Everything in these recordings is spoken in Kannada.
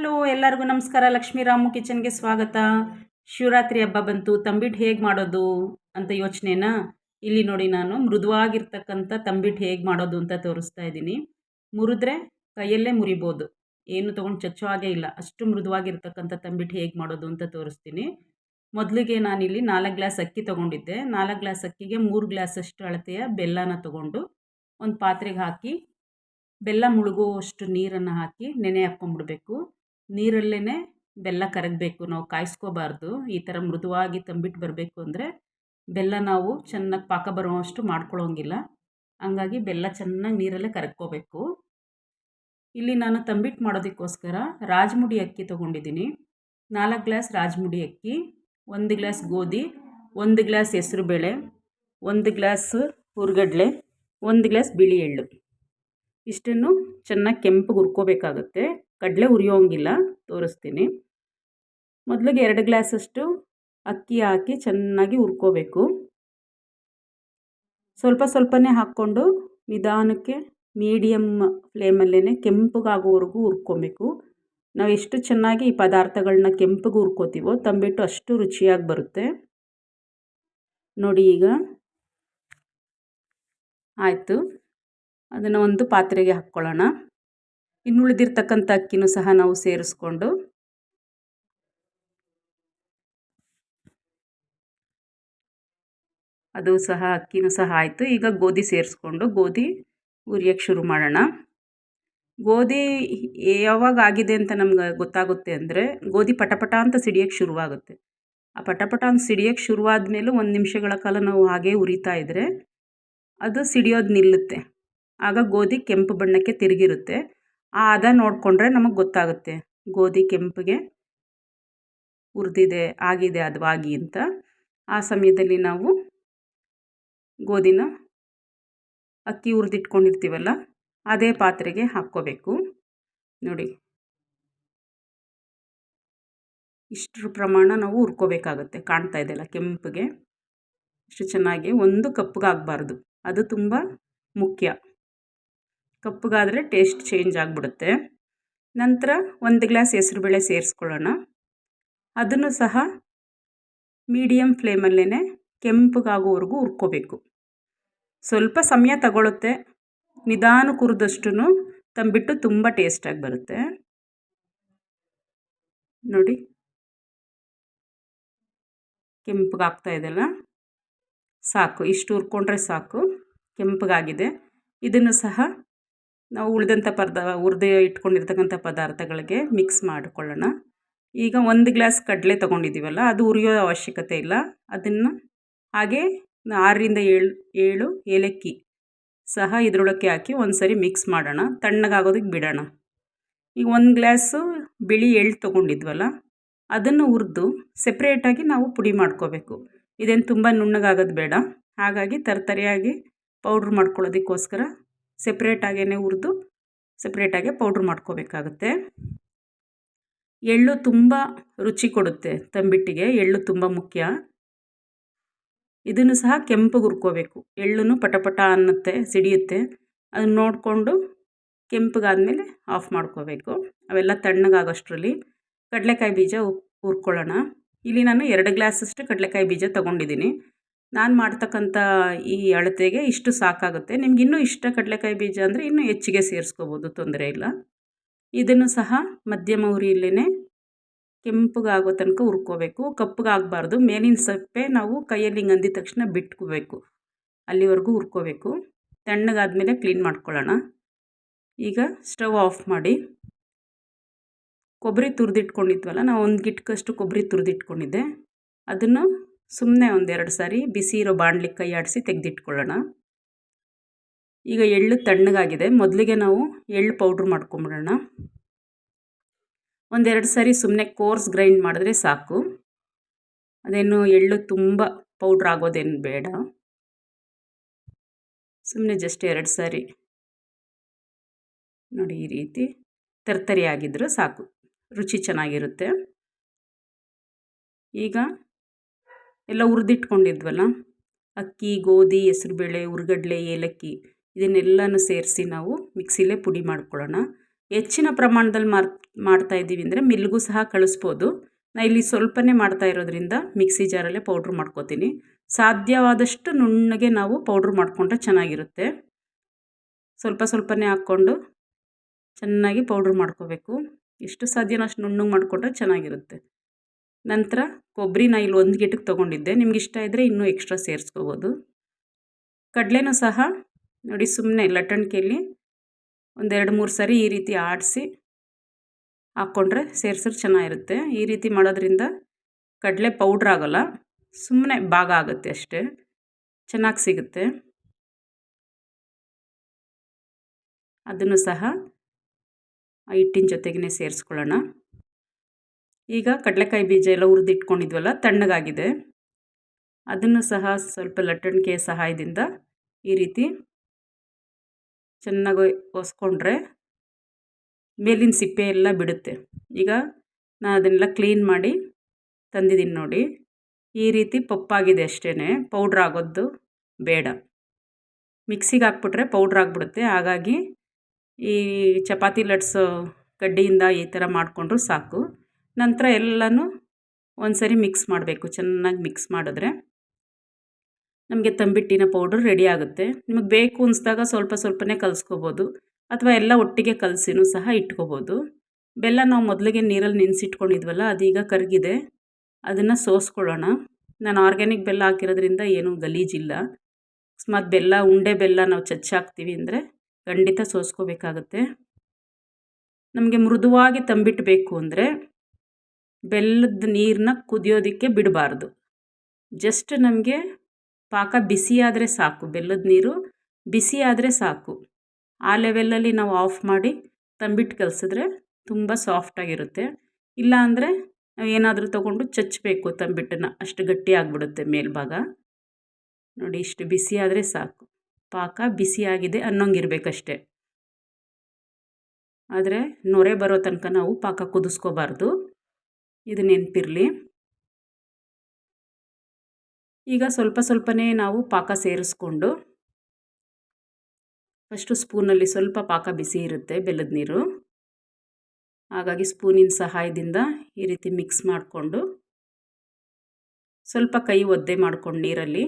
ಹಲೋ, ಎಲ್ಲರಿಗೂ ನಮಸ್ಕಾರ. ಲಕ್ಷ್ಮೀ ರಾಮು ಕಿಚನ್ಗೆ ಸ್ವಾಗತ. ಶಿವರಾತ್ರಿ ಹಬ್ಬ ಬಂತು ತಂಬಿಟ್ಟು ಹೇಗೆ ಮಾಡೋದು ಅಂತ ಯೋಚನೆನಾ? ಇಲ್ಲಿ ನೋಡಿ ನಾನು, ಮೃದುವಾಗಿರ್ತಕ್ಕಂಥ ತಂಬಿಟ್ಟು ಹೇಗೆ ಮಾಡೋದು ಅಂತ ತೋರಿಸ್ತಾ ಇದ್ದೀನಿ. ಮುರಿದ್ರೆ ಕೈಯಲ್ಲೇ ಮುರಿಬೋದು. ಏನು ತೊಗೊಂಡು ಚಚ್ಚೋ ಹಾಗೆ ಇಲ್ಲ. ಅಷ್ಟು ಮೃದುವಾಗಿರ್ತಕ್ಕಂಥ ತಂಬಿಟ್ಟು ಹೇಗೆ ಮಾಡೋದು ಅಂತ ತೋರಿಸ್ತೀನಿ. ಮೊದಲಿಗೆ ನಾನಿಲ್ಲಿ ನಾಲ್ಕು ಗ್ಲಾಸ್ ಅಕ್ಕಿ ತೊಗೊಂಡಿದ್ದೆ. ನಾಲ್ಕು ಗ್ಲಾಸ್ ಅಕ್ಕಿಗೆ ಮೂರು ಗ್ಲಾಸಷ್ಟು ಅಳತೆಯ ಬೆಲ್ಲನ ತೊಗೊಂಡು ಒಂದು ಪಾತ್ರೆಗೆ ಹಾಕಿ, ಬೆಲ್ಲ ಮುಳುಗುವಷ್ಟು ನೀರನ್ನು ಹಾಕಿ ನೆನೆ ಹಾಕ್ಕೊಂಬಿಡ್ಬೇಕು ನೀರಲ್ಲೇ ಬೆಲ್ಲ ಕರಗಬೇಕು, ನಾವು ಕಾಯಿಸ್ಕೋಬಾರ್ದು, ಈ ಥರ ಮೃದುವಾಗಿ ತಂಬಿಟ್ಟು ಬರಬೇಕು ಅಂದರೆ ಬೆಲ್ಲ ನಾವು ಚೆನ್ನಾಗಿ ಪಾಕ ಬರುವಷ್ಟು ಮಾಡ್ಕೊಳ್ಳೋಂಗಿಲ್ಲ ಹಂಗಾಗಿ ಬೆಲ್ಲ ಚೆನ್ನಾಗಿ ನೀರಲ್ಲೇ ಕರಗ್ಕೋಬೇಕು. ಇಲ್ಲಿ ನಾನು ತಂಬಿಟ್ಟು ಮಾಡೋದಕ್ಕೋಸ್ಕರ ರಾಜಮುಡಿ ಅಕ್ಕಿ ತೊಗೊಂಡಿದ್ದೀನಿ. ನಾಲ್ಕು ಗ್ಲಾಸ್ ರಾಜಮುಡಿ ಅಕ್ಕಿ, ಒಂದು ಗ್ಲಾಸ್ ಗೋಧಿ, ಒಂದು ಗ್ಲಾಸ್ ಹೆಸ್ರುಬೇಳೆ, ಒಂದು ಗ್ಲಾಸ್ ಹುರ್ಗಡ್ಲೆ, ಒಂದು ಗ್ಲಾಸ್ ಬಿಳಿ ಎಳ್ಳು. ಇಷ್ಟನ್ನು ಚೆನ್ನಾಗಿ ಕೆಂಪಗೆ ಹುರ್ಕೋಬೇಕಾಗುತ್ತೆ. ಕಡಲೆ ಉರಿಯೋಂಗಿಲ್ಲ, ತೋರಿಸ್ತೀನಿ. ಮೊದಲಿಗೆ ಎರಡು ಗ್ಲಾಸಷ್ಟು ಅಕ್ಕಿ ಹಾಕಿ ಚೆನ್ನಾಗಿ ಹುರ್ಕೋಬೇಕು. ಸ್ವಲ್ಪ ಸ್ವಲ್ಪನೇ ಹಾಕ್ಕೊಂಡು ನಿಧಾನಕ್ಕೆ ಮೀಡಿಯಮ್ ಫ್ಲೇಮಲ್ಲೇ ಕೆಂಪಗಾಗೋವರೆಗೂ ಹುರ್ಕೊಬೇಕು. ನಾವು ಎಷ್ಟು ಚೆನ್ನಾಗಿ ಈ ಪದಾರ್ಥಗಳನ್ನ ಕೆಂಪಗೆ ಹುರ್ಕೋತೀವೋ, ತಂಬಿಟ್ಟು ಅಷ್ಟು ರುಚಿಯಾಗಿ ಬರುತ್ತೆ. ನೋಡಿ ಈಗ. ಆಯಿತು. ಅದನ್ನು ಒಂದು ಪಾತ್ರೆಗೆ ಹಾಕ್ಕೊಳ್ಳೋಣ. ಇನ್ನು ಉಳಿದಿರ್ತಕ್ಕಂಥ ಅಕ್ಕಿನೂ ಸಹ ನಾವು ಸೇರಿಸ್ಕೊಂಡು ಅದು ಸಹ ಅಕ್ಕಿನೂ ಸಹ ಆಯಿತು. ಈಗ ಗೋಧಿ ಸೇರಿಸ್ಕೊಂಡು ಗೋಧಿ ಉರಿಯೋಕ್ಕೆ ಶುರು ಮಾಡೋಣ. ಗೋಧಿ ಯಾವಾಗ ಆಗಿದೆ ಅಂತ ನಮ್ಗೆ ಗೊತ್ತಾಗುತ್ತೆ ಅಂದರೆ ಗೋಧಿ ಪಟಪಟ ಅಂತ ಸಿಡಿಯೋಕ್ಕೆ ಶುರುವಾಗುತ್ತೆ. ಆ ಪಟಪಟ ಅಂತ ಸಿಡಿಯೋಕ್ಕೆ ಶುರುವಾದ ಮೇಲೂ ಒಂದು ನಿಮಿಷಗಳ ಕಾಲ ನಾವು ಹಾಗೇ ಉರಿತಾ ಇದ್ದರೆ ಅದು ಸಿಡಿಯೋದು ನಿಲ್ಲುತ್ತೆ. ಆಗ ಗೋಧಿ ಕೆಂಪು ಬಣ್ಣಕ್ಕೆ ತಿರುಗಿರುತ್ತೆ. ಆ ಹದ ನೋಡಿಕೊಂಡ್ರೆ ನಮಗೆ ಗೊತ್ತಾಗುತ್ತೆ. ಗೋಧಿ ಕೆಂಪಿಗೆ ಉರಿದಿದೆ, ಆಗಿದೆ, ಅದು ಆಗಿ ಅಂತ. ಆ ಸಮಯದಲ್ಲಿ ನಾವು ಗೋಧಿನ ಅಕ್ಕಿ ಹುರಿದಿಟ್ಕೊಂಡಿರ್ತೀವಲ್ಲ ಅದೇ ಪಾತ್ರೆಗೆ ಹಾಕ್ಕೋಬೇಕು. ನೋಡಿ. ಇಷ್ಟರ ಪ್ರಮಾಣ ನಾವು ಹುರ್ಕೋಬೇಕಾಗುತ್ತೆ ಕಾಣ್ತಾ ಇದೆಯಲ್ಲ ಕೆಂಪಿಗೆ. ಇಷ್ಟು ಚೆನ್ನಾಗಿ ಒಂದು ಕಪ್ಪಿಗೆ ಆಗಬಾರ್ದು. ಅದು ತುಂಬ ಮುಖ್ಯ. ಕಪ್ಪಗಾದರೆ ಟೇಸ್ಟ್ ಚೇಂಜ್ ಆಗಿಬಿಡುತ್ತೆ. ನಂತರ ಒಂದು ಗ್ಲಾಸ್ ಹೆಸರುಬೇಳೆ ಸೇರಿಸ್ಕೊಳ್ಳೋಣ. ಅದನ್ನು ಸಹ ಮೀಡಿಯಮ್ ಫ್ಲೇಮಲ್ಲೇ ಕೆಂಪಗಾಗೋವರೆಗೂ ಹುರ್ಕೋಬೇಕು. ಸ್ವಲ್ಪ ಸಮಯ ತಗೊಳುತ್ತೆ. ನಿಧಾನ ಕುರಿದಷ್ಟು ತಂಬಿಟ್ಟು ತುಂಬ ಟೇಸ್ಟಾಗಿ ಬರುತ್ತೆ. ನೋಡಿ. ಕೆಂಪಗಾಗ್ತಾ ಇದೆಲ್ಲ ಸಾಕು. ಇಷ್ಟು ಹುರ್ಕೊಂಡ್ರೆ ಸಾಕು. ಕೆಂಪಗಾಗಿದೆ. ಇದನ್ನು ಸಹ ನಾವು ಉಳಿದಂಥ ಪದ ಹುರಿದು ಇಟ್ಕೊಂಡಿರ್ತಕ್ಕಂಥ ಪದಾರ್ಥಗಳಿಗೆ ಮಿಕ್ಸ್ ಮಾಡಿಕೊಳ್ಳೋಣ. ಈಗ ಒಂದು ಗ್ಲಾಸ್ ಕಡಲೆ ತೊಗೊಂಡಿದ್ದೀವಲ್ಲ ಅದು ಉರಿಯೋ ಅವಶ್ಯಕತೆ ಇಲ್ಲ. ಅದನ್ನು ಹಾಗೆ ಆರರಿಂದ ಏಳು ಏಳು ಏಲಕ್ಕಿ ಸಹ ಇದರೊಳಕ್ಕೆ ಹಾಕಿ ಒಂದು ಸರಿ ಮಿಕ್ಸ್ ಮಾಡೋಣ. ತಣ್ಣಗಾಗೋದಕ್ಕೆ ಬಿಡೋಣ. ಈಗ ಒಂದು ಗ್ಲಾಸು ಬಿಳಿ ಎಳ್ಳು ತೊಗೊಂಡಿದ್ವಲ್ಲ, ಅದನ್ನು ಹುರಿದು ಸೆಪ್ರೇಟಾಗಿ ನಾವು ಪುಡಿ ಮಾಡ್ಕೋಬೇಕು. ಇದೇನು ತುಂಬ ನುಣ್ಣಗಾಗೋದು ಬೇಡ. ಹಾಗಾಗಿ ತರ್ತರಿಯಾಗಿ ಪೌಡ್ರ್ ಮಾಡ್ಕೊಳ್ಳೋದಕ್ಕೋಸ್ಕರ ಸೆಪ್ರೇಟಾಗೇ ಹುರಿದು ಸೆಪ್ರೇಟಾಗೆ ಪೌಡ್ರ್ ಮಾಡ್ಕೋಬೇಕಾಗುತ್ತೆ. ಎಳ್ಳು ತುಂಬ ರುಚಿ ಕೊಡುತ್ತೆ ತಂಬಿಟ್ಟಿಗೆ, ಎಳ್ಳು ತುಂಬ ಮುಖ್ಯ. ಇದನ್ನು ಸಹ ಕೆಂಪಗೆ ಹುರ್ಕೋಬೇಕು. ಎಳ್ಳು ಪಟಪಟ ಅನ್ನುತ್ತೆ, ಸಿಡಿಯುತ್ತೆ. ಅದನ್ನು ನೋಡಿಕೊಂಡು ಕೆಂಪಗಾದಮೇಲೆ ಆಫ್ ಮಾಡ್ಕೋಬೇಕು. ಅವೆಲ್ಲ ತಣ್ಣಗಾಗೋಷ್ಟರಲ್ಲಿ ಕಡಲೆಕಾಯಿ ಬೀಜ ಹುರ್ಕೊಳ್ಳೋಣ. ಇಲ್ಲಿ ನಾನು ಎರಡು ಗ್ಲಾಸಷ್ಟು ಕಡಲೆಕಾಯಿ ಬೀಜ ತೊಗೊಂಡಿದ್ದೀನಿ. ನಾನು ಮಾಡ್ತಕ್ಕಂಥ ಈ ಅಳತೆಗೆ ಇಷ್ಟು ಸಾಕಾಗುತ್ತೆ. ನಿಮ್ಗೆ ಇನ್ನೂ ಇಷ್ಟ ಕಡಲೆಕಾಯಿ ಬೀಜ ಅಂದರೆ ಇನ್ನೂ ಹೆಚ್ಚಿಗೆ ಸೇರಿಸ್ಕೋಬೋದು, ತೊಂದರೆ ಇಲ್ಲ. ಇದನ್ನು ಸಹ ಮಧ್ಯಮ ಉರಿಯಲ್ಲೇ ಕೆಂಪಗಾಗೋ ತನಕ ಹುರ್ಕೋಬೇಕು. ಕಪ್ಪಗಾಗಬಾರ್ದು ಮೇಲಿನ ಸಪ್ಪೆ ನಾವು ಕೈಯಲ್ಲಿ ಹಿಂಗೆ ಅಂದಿದ ತಕ್ಷಣ ಬಿಟ್ಕೋಬೇಕು. ಅಲ್ಲಿವರೆಗೂ ಹುರ್ಕೋಬೇಕು. ತಣ್ಣಗಾದ್ಮೇಲೆ ಕ್ಲೀನ್ ಮಾಡ್ಕೊಳ್ಳೋಣ. ಈಗ ಸ್ಟವ್ ಆಫ್ ಮಾಡಿ. ಕೊಬ್ಬರಿ ತುರಿದಿಟ್ಕೊಂಡಿದ್ವಲ್ಲ, ನಾವು ಒಂದು ಗಿಟ್ಕಷ್ಟು ಕೊಬ್ಬರಿ ತುರಿದಿಟ್ಕೊಂಡಿದ್ದೆ. ಅದನ್ನು ಸುಮ್ಮನೆ ಒಂದೆರಡು ಸಾರಿ ಬಿಸಿ ಇರೋ ಬಾಣಲಿಗೆ ಕೈ ಆಡಿಸಿ ತೆಗೆದಿಟ್ಕೊಳ್ಳೋಣ. ಈಗ ಎಳ್ಳು ತಣ್ಣಗಾಗಿದೆ. ಮೊದಲಿಗೆ ನಾವು ಎಳ್ಳು ಪೌಡ್ರ್ ಮಾಡ್ಕೊಂಬಿಡೋಣ. ಒಂದೆರಡು ಸಾರಿ ಸುಮ್ಮನೆ ಕೋರ್ಸ್ ಗ್ರೈಂಡ್ ಮಾಡಿದ್ರೆ ಸಾಕು. ಅದೇನು ಎಳ್ಳು ತುಂಬ ಪೌಡ್ರ್ ಆಗೋದೇನು ಬೇಡ. ಸುಮ್ಮನೆ ಜಸ್ಟ್ ಎರಡು ಸಾರಿ. ನೋಡಿ ಈ ರೀತಿ ತರ್ತರಿ ಆಗಿದ್ದರೂ ಸಾಕು. ರುಚಿ ಚೆನ್ನಾಗಿರುತ್ತೆ. ಈಗ ಎಲ್ಲ ಹುರಿದಿಟ್ಕೊಂಡಿದ್ವಲ್ಲ? ಅಕ್ಕಿ, ಗೋಧಿ, ಹೆಸ್ರುಬೇಳೆ ಹುರ್ಗಡ್ಲೆ ಏಲಕ್ಕಿ ಇದನ್ನೆಲ್ಲನೂ ಸೇರಿಸಿ ನಾವು ಮಿಕ್ಸಿಲೇ ಪುಡಿ ಮಾಡ್ಕೊಳ್ಳೋಣ. ಹೆಚ್ಚಿನ ಪ್ರಮಾಣದಲ್ಲಿ ಮಾರ್, ಮಾಡ್ತಾ ಇದ್ದೀವಿ ಅಂದರೆ ಮಿಲ್ಗೂ ಸಹ ಕಳಿಸ್ಬೋದು. ನಾ ಇಲ್ಲಿ ಸ್ವಲ್ಪನೇ ಮಾಡ್ತಾ ಇರೋದ್ರಿಂದ ಮಿಕ್ಸಿ ಜಾರಲ್ಲೇ ಪೌಡ್ರ್ ಮಾಡ್ಕೋತೀನಿ. ಸಾಧ್ಯವಾದಷ್ಟು ನುಣ್ಣಗೆ ನಾವು ಪೌಡ್ರ್ ಮಾಡಿಕೊಂಡ್ರೆ ಚೆನ್ನಾಗಿರುತ್ತೆ. ಸ್ವಲ್ಪ ಸ್ವಲ್ಪನೇ ಹಾಕ್ಕೊಂಡು ಚೆನ್ನಾಗಿ ಪೌಡ್ರ್ ಮಾಡ್ಕೋಬೇಕು. ಎಷ್ಟು ಸಾಧ್ಯನೋ ಅಷ್ಟು ನುಣ್ಣಗೆ ಮಾಡಿಕೊಂಡ್ರೆ ಚೆನ್ನಾಗಿರುತ್ತೆ. ನಂತರ ಕೊಬ್ಬರಿ ನಾ ಇಲ್ಲಿ ಒಂದು ಗಿಟಕ್ಕೆ ತೊಗೊಂಡಿದ್ದೆ. ನಿಮ್ಗೆ ಇಷ್ಟ ಇದ್ದರೆ ಇನ್ನೂ ಎಕ್ಸ್ಟ್ರಾ ಸೇರಿಸ್ಕೋಬೋದು. ಕಡಲೆನೂ ಸಹ ನೋಡಿ ಸುಮ್ಮನೆ ಲಟ್ಟಣಿಕೆಯಲ್ಲಿ ಒಂದೆರಡು ಮೂರು ಸರಿ ಈ ರೀತಿ ಆಡಿಸಿ ಹಾಕ್ಕೊಂಡ್ರೆ ಸೇರ್ಸಿದ್ರೆ ಚೆನ್ನಾಗಿರುತ್ತೆ. ಈ ರೀತಿ ಮಾಡೋದ್ರಿಂದ ಕಡಲೆ ಪೌಡ್ರ್ ಆಗೋಲ್ಲ ಸುಮ್ಮನೆ ಭಾಗ ಆಗುತ್ತೆ ಅಷ್ಟೇ, ಚೆನ್ನಾಗಿ ಸಿಗುತ್ತೆ. ಅದನ್ನು ಸಹ ಹಿಟ್ಟಿನ ಜೊತೆಗೇ ಸೇರಿಸ್ಕೊಳ್ಳೋಣ. ಈಗ ಕಡಲೆಕಾಯಿ ಬೀಜ ಎಲ್ಲ ಹುರಿದಿಟ್ಕೊಂಡಿದ್ವಲ್ಲ, ತಣ್ಣಗಾಗಿದೆ. ಅದನ್ನು ಸಹ ಸ್ವಲ್ಪ ಲಟ್ಟಣಿಕೆಯ ಸಹಾಯದಿಂದ ಈ ರೀತಿ ಚೆನ್ನಾಗಿ ಒಸ್ಕೊಂಡ್ರೆ ಮೇಲಿನ ಸಿಪ್ಪೆ ಎಲ್ಲ ಬಿಡುತ್ತೆ. ಈಗ ನಾನು ಅದನ್ನೆಲ್ಲ ಕ್ಲೀನ್ ಮಾಡಿ ತಂದಿದ್ದೀನಿ ನೋಡಿ. ಈ ರೀತಿ ಪಪ್ಪಾಗಿದೆ ಅಷ್ಟೇ ಪೌಡ್ರ್ ಆಗೋದು ಬೇಡ. ಮಿಕ್ಸಿಗೆ ಹಾಕ್ಬಿಟ್ರೆ ಪೌಡ್ರ್ ಆಗಿಬಿಡುತ್ತೆ, ಹಾಗಾಗಿ ಈ ಚಪಾತಿ ಲಟ್ಸೋ ಕಡ್ಡಿಯಿಂದ ಈ ಥರ ಮಾಡಿಕೊಂಡ್ರು ಸಾಕು. ನಂತರ ಎಲ್ಲನೂ ಒಂದು ಸರಿ ಮಿಕ್ಸ್ ಮಾಡಬೇಕು, ಚೆನ್ನಾಗಿ ಮಿಕ್ಸ್ ಮಾಡಿದ್ರೆ. ನಮಗೆ ತಂಬಿಟ್ಟಿನ ಪೌಡ್ರ್ ರೆಡಿ ಆಗುತ್ತೆ. ನಿಮಗೆ ಬೇಕು ಅನಿಸ್ದಾಗ ಸ್ವಲ್ಪ ಸ್ವಲ್ಪನೇ ಕಲಿಸ್ಕೋಬೋದು. ಅಥವಾ ಎಲ್ಲ ಒಟ್ಟಿಗೆ ಕಲಸಿನೂ ಸಹ ಇಟ್ಕೋಬೋದು. ಬೆಲ್ಲ ನಾವು ಮೊದಲಿಗೆ ನೀರಲ್ಲಿ ನೆನೆಸಿಟ್ಕೊಂಡಿದ್ವಲ್ಲ, ಅದೀಗ ಕರಗಿದೆ. ಅದನ್ನು ಸೋಸ್ಕೊಳ್ಳೋಣ. ನಾನು ಆರ್ಗ್ಯಾನಿಕ್ ಬೆಲ್ಲ ಹಾಕಿರೋದ್ರಿಂದ ಏನೂ ಗಲೀಜಿಲ್ಲ. ಅಕಸ್ಮಾತ್ ಬೆಲ್ಲ, ಉಂಡೆ ಬೆಲ್ಲ ನಾವು ಚಚ್ಚಾಕ್ತೀವಿ ಅಂದರೆ ಖಂಡಿತ ಸೋಸ್ಕೋಬೇಕಾಗತ್ತೆ. ನಮಗೆ ಮೃದುವಾಗಿ ತಂಬಿಟ್ಟು ಬೇಕು ಅಂದರೆ ಬೆಲ್ಲದ ನೀರನ್ನ ಕುದಿಯೋದಕ್ಕೆ ಬಿಡಬಾರ್ದು. ಜಸ್ಟ್ ನಮಗೆ ಪಾಕ ಬಿಸಿಯಾದರೆ ಸಾಕು, ಬೆಲ್ಲದ ನೀರು ಬಿಸಿಯಾದರೆ ಸಾಕು. ಆ ಲೆವೆಲಲ್ಲಿ ನಾವು ಆಫ್ ಮಾಡಿ ತಂಬಿಟ್ಟು ಕಲಸಿದ್ರೆ ತುಂಬ ಸಾಫ್ಟಾಗಿರುತ್ತೆ ಇಲ್ಲ ಅಂದರೆ ಏನಾದರೂ ತೊಗೊಂಡು ಚಚ್ಚಬೇಕು ತಂಬಿಟ್ಟನ್ನು, ಅಷ್ಟು ಗಟ್ಟಿ ಆಗಿಬಿಡುತ್ತೆ ಮೇಲ್ಭಾಗ. ನೋಡಿ, ಇಷ್ಟು ಬಿಸಿಯಾದರೆ ಸಾಕು. ಪಾಕ ಬಿಸಿಯಾಗಿದೆ ಅನ್ನೋಂಗಿರ್ಬೇಕಷ್ಟೆ. ಆದರೆ ನೊರೆ ಬರೋ ತನಕ ನಾವು ಪಾಕ ಕುದಿಸ್ಕೋಬಾರ್ದು. ಇದು ನೆನಪಿರಲಿ. ಈಗ ಸ್ವಲ್ಪ ಸ್ವಲ್ಪನೇ ನಾವು ಪಾಕ ಸೇರಿಸ್ಕೊಂಡು, ಫಸ್ಟು ಸ್ಪೂನಲ್ಲಿ ಸ್ವಲ್ಪ ಪಾಕ ಬಿಸಿ ಇರುತ್ತೆ ಬೆಲ್ಲದ ನೀರು. ಹಾಗಾಗಿ ಸ್ಪೂನಿನ ಸಹಾಯದಿಂದ ಈ ರೀತಿ ಮಿಕ್ಸ್ ಮಾಡಿಕೊಂಡು, ಸ್ವಲ್ಪ ಕೈ ಒದ್ದೆ ಮಾಡ್ಕೊಂಡು ನೀರಲ್ಲಿ,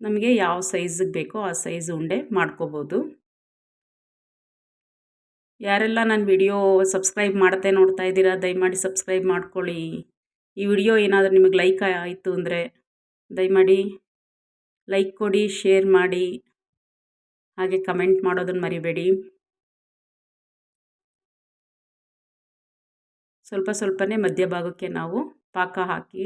ನಮಗೆ ಯಾವ ಸೈಜಿಗೆ ಬೇಕೋ ಆ ಸೈಜ್ ಉಂಡೆ ಮಾಡ್ಕೋಬೋದು. ಯಾರೆಲ್ಲ ನನ್ನ ವಿಡಿಯೋ ಸಬ್ಸ್ಕ್ರೈಬ್ ಮಾಡ್ತೇ ನೋಡ್ತಾ ಇದ್ದೀರಾ, ದಯಮಾಡಿ ಸಬ್ಸ್ಕ್ರೈಬ್ ಮಾಡ್ಕೊಳ್ಳಿ. ಈ ವಿಡಿಯೋ ಏನಾದರೂ ನಿಮಗೆ ಲೈಕ್ ಆಯಿತು ಅಂದರೆ ದಯಮಾಡಿ ಲೈಕ್ ಕೊಡಿ, ಶೇರ್ ಮಾಡಿ. ಹಾಗೆ ಕಮೆಂಟ್ ಮಾಡೋದನ್ನು ಮರಿಬೇಡಿ. ಸ್ವಲ್ಪ ಸ್ವಲ್ಪನೇ ಮಧ್ಯಭಾಗಕ್ಕೆ ನಾವು ಪಾಕ ಹಾಕಿ,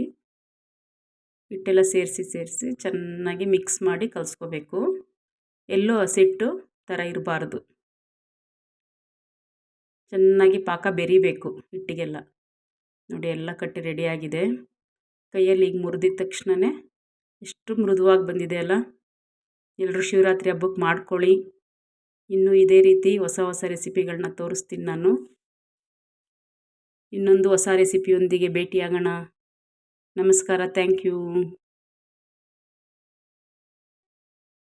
ಹಿಟ್ಟೆಲ್ಲ ಸೇರಿಸಿ ಸೇರಿಸಿ ಚೆನ್ನಾಗಿ ಮಿಕ್ಸ್ ಮಾಡಿ ಕಲಿಸ್ಕೋಬೇಕು. ಎಲ್ಲೂ ಹಸಿಟ್ಟು ಥರ ಇರಬಾರ್ದು. ಚೆನ್ನಾಗಿ ಪಾಕ ಬೆರಿಬೇಕು ಹಿಟ್ಟಿಗೆಲ್ಲ. ನೋಡಿ ಎಲ್ಲ ಕಟ್ಟಿ ರೆಡಿಯಾಗಿದೆ. ಕೈಯಲ್ಲಿ ಈಗ ಮುರಿದಿದ ತಕ್ಷಣವೇ ಎಷ್ಟು ಮೃದುವಾಗಿ ಬಂದಿದೆ ಅಲ್ಲ. ಎಲ್ಲರೂ ಶಿವರಾತ್ರಿ ಹಬ್ಬಕ್ಕೆ ಮಾಡ್ಕೊಳ್ಳಿ. ಇನ್ನೂ ಇದೇ ರೀತಿ ಹೊಸ ಹೊಸ ರೆಸಿಪಿಗಳನ್ನ ತೋರಿಸ್ತೀನಿ ನಾನು. ಇನ್ನೊಂದು ಹೊಸ ರೆಸಿಪಿಯೊಂದಿಗೆ ಭೇಟಿಯಾಗೋಣ. ನಮಸ್ಕಾರ, ಥ್ಯಾಂಕ್ ಯು.